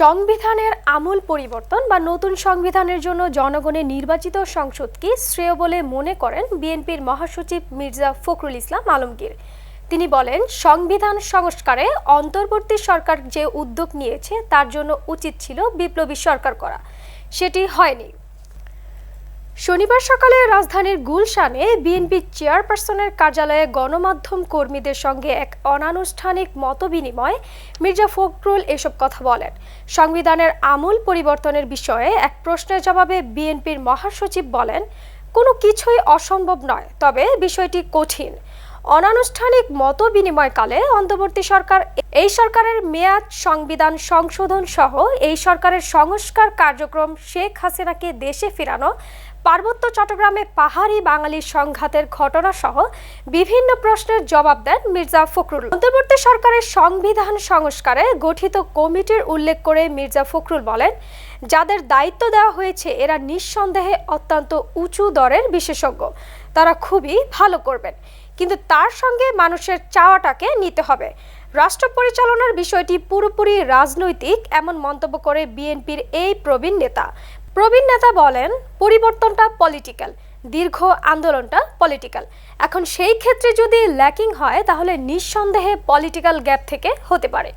সংবিধানের আমূল পরিবর্তন বা নতুন সংবিধানের জন্য জনগণের নির্বাচিত সংসদকে শ্রেয় বলে মনে করেন বিএনপির মহাসচিব মির্জা ফখরুল ইসলাম আলমগীর। তিনি বলেন, সংবিধান সংস্কারে অন্তর্বর্তী সরকার যে উদ্যোগ নিয়েছে তার জন্য উচিত ছিল বিপ্লবী সরকার করা। সেটি হয়নি। শনিবার সকালে রাজধানীর গুলশানে বিএনপি চেয়ারপারসনের কার্যালয়ে গণমাধ্যম কর্মীদের সঙ্গে এক অনানুষ্ঠানিক মতবিনিময় মির্জা ফখরুল এসব কথা বলেন। সংবিধানের আমূল পরিবর্তনের বিষয়ে এক প্রশ্নের জবাবে বিএনপির মহাসচিব বলেন, কোনো কিছুই অসম্ভব নয়, তবে বিষয়টি কঠিন। অনানুষ্ঠানিক মত বিনিময়কালে অন্তর্বর্তী সরকার, এই সরকারের মেয়াদ, সংবিধান সংশোধন সহ এই সরকারের সংস্কার কার্যক্রম শেখ হাসিনাকে দেশে ফেরানো পার্বত্য চট্টগ্রামে পাহাড়ি বাঙালি সংঘাতের ঘটনা সহ বিভিন্ন প্রশ্নের জবাব দেন মির্জা ফখরুল। অন্তর্বর্তী সরকারের সংবিধান সংস্কারে গঠিত কমিটির উল্লেখ করে মির্জা ফখরুল বলেন, যাদের দায়িত্ব দেওয়া হয়েছে এরা নিঃসন্দেহে অত্যন্ত উঁচু দরের বিশেষজ্ঞ। তারা খুবই ভালো করবেন। কিন্তু তার সঙ্গে মানুষের চাওয়াটাকে নিতে হবে। রাষ্ট্র পরিচালনার বিষয়টি পুরোপুরি রাজনৈতিক, এমন মন্তব্য করে বিএনপির এই প্রবীণ নেতা। প্রবীণ নেতা বলেন, পরিবর্তনটা পলিটিক্যাল দীর্ঘ আন্দোলনটা পলিটিক্যাল এখন সেই ক্ষেত্রে যদি ল্যাকিং হয়, তাহলে নিঃসন্দেহে পলিটিক্যাল গ্যাপ থেকে হতে পারে।